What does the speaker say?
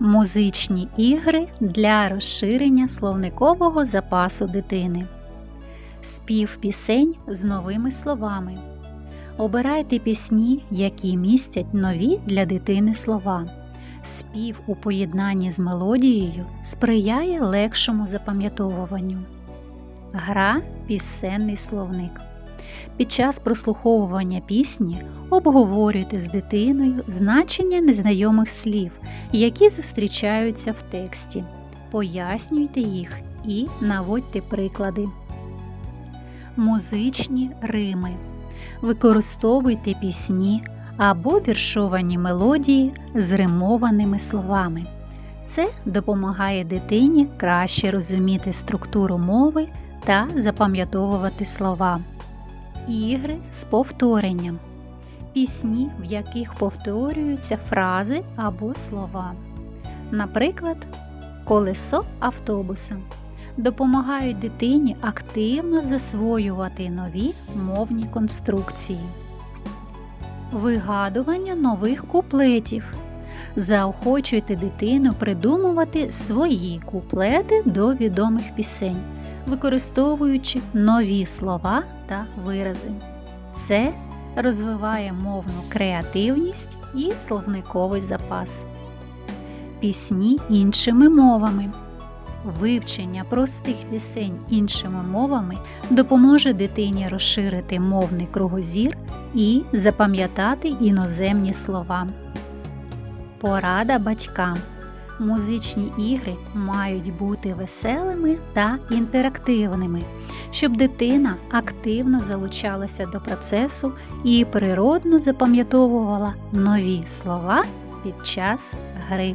Музичні ігри для розширення словникового запасу дитини. Спів пісень з новими словами. Обирайте пісні, які містять нові для дитини слова. Спів у поєднанні з мелодією сприяє легшому запам'ятовуванню. Гра пісенний словник. Під час прослуховування пісні обговорюйте з дитиною значення незнайомих слів, які зустрічаються в тексті. Пояснюйте їх і наводьте приклади. Музичні рими. Використовуйте пісні або віршовані мелодії з римованими словами. Це допомагає дитині краще розуміти структуру мови та запам'ятовувати слова. Ігри з повторенням. Пісні, в яких повторюються фрази або слова. Наприклад, колесо автобуса допомагають дитині активно засвоювати нові мовні конструкції. Вигадування нових куплетів. Заохочуйте дитину придумувати свої куплети до відомих пісень, використовуючи нові слова та вирази. Це розвиває мовну креативність і словниковий запас. Пісні іншими мовами. Вивчення простих пісень іншими мовами допоможе дитині розширити мовний кругозір і запам'ятати іноземні слова. Порада батькам. Музичні ігри мають бути веселими та інтерактивними, щоб дитина активно залучалася до процесу і природно запам'ятовувала нові слова під час гри.